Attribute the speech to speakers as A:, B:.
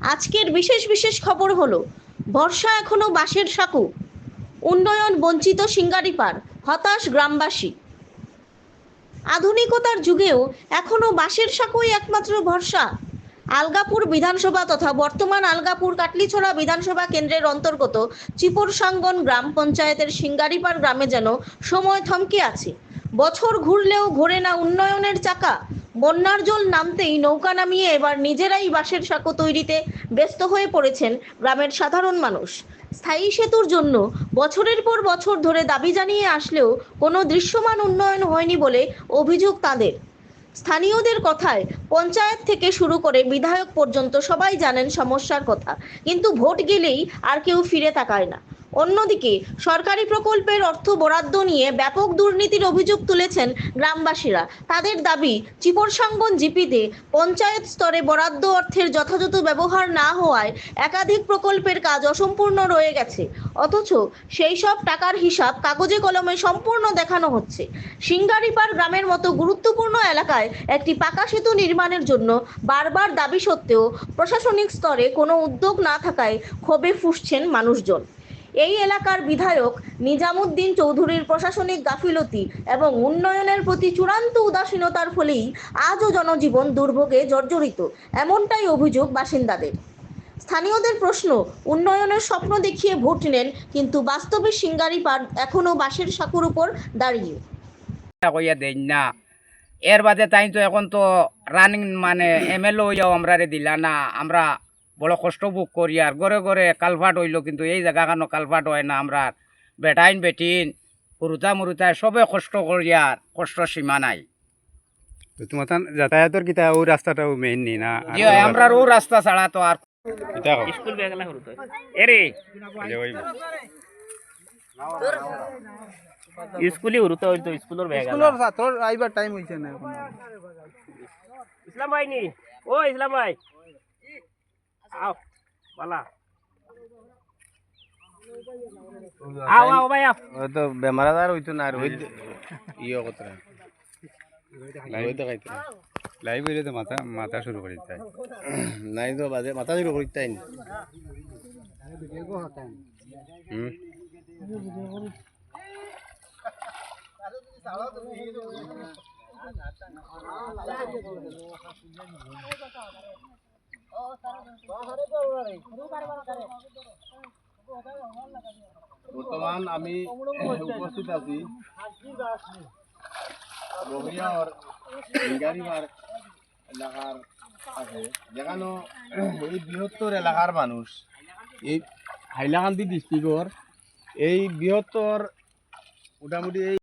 A: আজকের বিশেষ বিশেষ খবর হলো, বর্ষা এখনও বাঁশের সাঁকু। উন্নয়ন বঞ্চিত সিঙ্গারিপার হতাশ গ্রামবাসী। আধুনিকতার যুগেও এখনও বাঁশের সাঁকুই একমাত্র ভরসা। আলগাপুর বিধানসভা তথা বর্তমান আলগাপুর কাটলিছড়া বিধানসভা কেন্দ্রের অন্তর্গত চিপরসাঙ্গন গ্রাম পঞ্চায়েতের সিঙ্গারিপার গ্রামে যেন সময় থমকে আছে। বছর ঘুরলেও ঘোরে না উন্নয়নের চাকা। বন্যার জল নামতেই নৌকা নামিয়ে এবার নিজেরাই বাঁশের সাঁকো তৈরিতে ব্যস্ত হয়ে পড়েছেন গ্রামের সাধারণ মানুষ। স্থায়ী সেতুর জন্য বছরের পর বছর ধরে দাবি জানিয়ে আসলেও কোনো দৃশ্যমান উন্নয়ন হয়নি বলে অভিযোগ তাদের। স্থানীয়দের কথায় পঞ্চায়েত থেকে শুরু করে বিধায়ক পর্যন্ত সবাই জানেন সমস্যার কথা, কিন্তু ভোট গেলেই আর কেউ ফিরে তাকায় না। অন্যদিকে, সরকারি প্রকল্পের অর্থ বরাদ্দ নিয়ে ব্যাপক দুর্নীতির অভিযোগ তুলেছেন গ্রামবাসীরা। তাদের দাবি, চিপরসাঙ্গন জিপিতে পঞ্চায়েত স্তরে বরাদ্দ অর্থের যথাযথ ব্যবহার না হওয়ায় একাধিক প্রকল্পের কাজ অসম্পূর্ণ রয়ে গেছে। অথচ সেই সব টাকার হিসাব কাগজে কলমে সম্পূর্ণ দেখানো হচ্ছে। সিঙ্গারিপাড় গ্রামের মতো গুরুত্বপূর্ণ এলাকায় একটি পাকা সেতু নির্মাণের জন্য বারবার দাবি সত্ত্বেও প্রশাসনিক স্তরে কোনো উদ্যোগ না থাকায় ক্ষোভে ফুসছেন মানুষজন। এই এলাকার বিধায়ক নিজামুদ্দিন চৌধুরীর প্রশাসনিক গাফিলতি এবং উন্নয়নের প্রতি চূড়ান্ত উদাসীনতার ফলেই আজও জনজীবন দুর্ভোগে জর্জরিত, এমনটাই অভিযোগ বাসিন্দাদের। স্থানীয়দের প্রশ্ন, উন্নয়নের স্বপ্ন দেখিয়ে ভোট নেন, কিন্তু বাস্তবে সিঙ্গারি পার এখনও বাঁশের সাঁকুর উপর দাঁড়িয়ে।
B: না। এর বাদে তাই তো এখন তো রানিং মানে এম এল হইয়াও আমরা দিলা না। আমরা বড় কষ্ট ভোগ করি আর ঘরে ঘরে কালভাট হইল কিন্তু এই জায়গাখানো কালভাট হয় না? আমরা বেটাইন বেটিন মুরুতা মুরুতা সবে কষ্ট করি আর কষ্ট সীমা নাই।
C: তো তোমার যাতায়াতের কিতা ওই রাস্তাটাও মেইন নি? না
B: আমরা ও রাস্তা ছাড়া তো আর স্কুল বেগলা হরুত? এরে স্কুলে হরুত হইতো স্কুলের বেগলা
D: স্কুলের ছাত্রর আইবার টাইম হইছে না এখন।
B: ইসলাম ভাই নি? ও ইসলাম ভাই। আও বালা আও আও ভাই আও
D: তো বেমার আজার হইতো না আর হই ইয়ে কথা
C: লাইভ দেখাইতে লাইভ হইলে তো মাথা মাথা শুরু করি তাই
D: নাই তো বাজে মাথা শুরু করিতে না
C: হুম
D: বর্তমান আমি উপস্থিত আছি। রবিয়ার সিঙ্গারিবার এলাকার আছে। যেখানে এই বৃহত্তর এলাকার মানুষ। এই হাইলাকান্দি ডিস্ট্রিক্টর এই বৃহত্তর মোটামুটি এই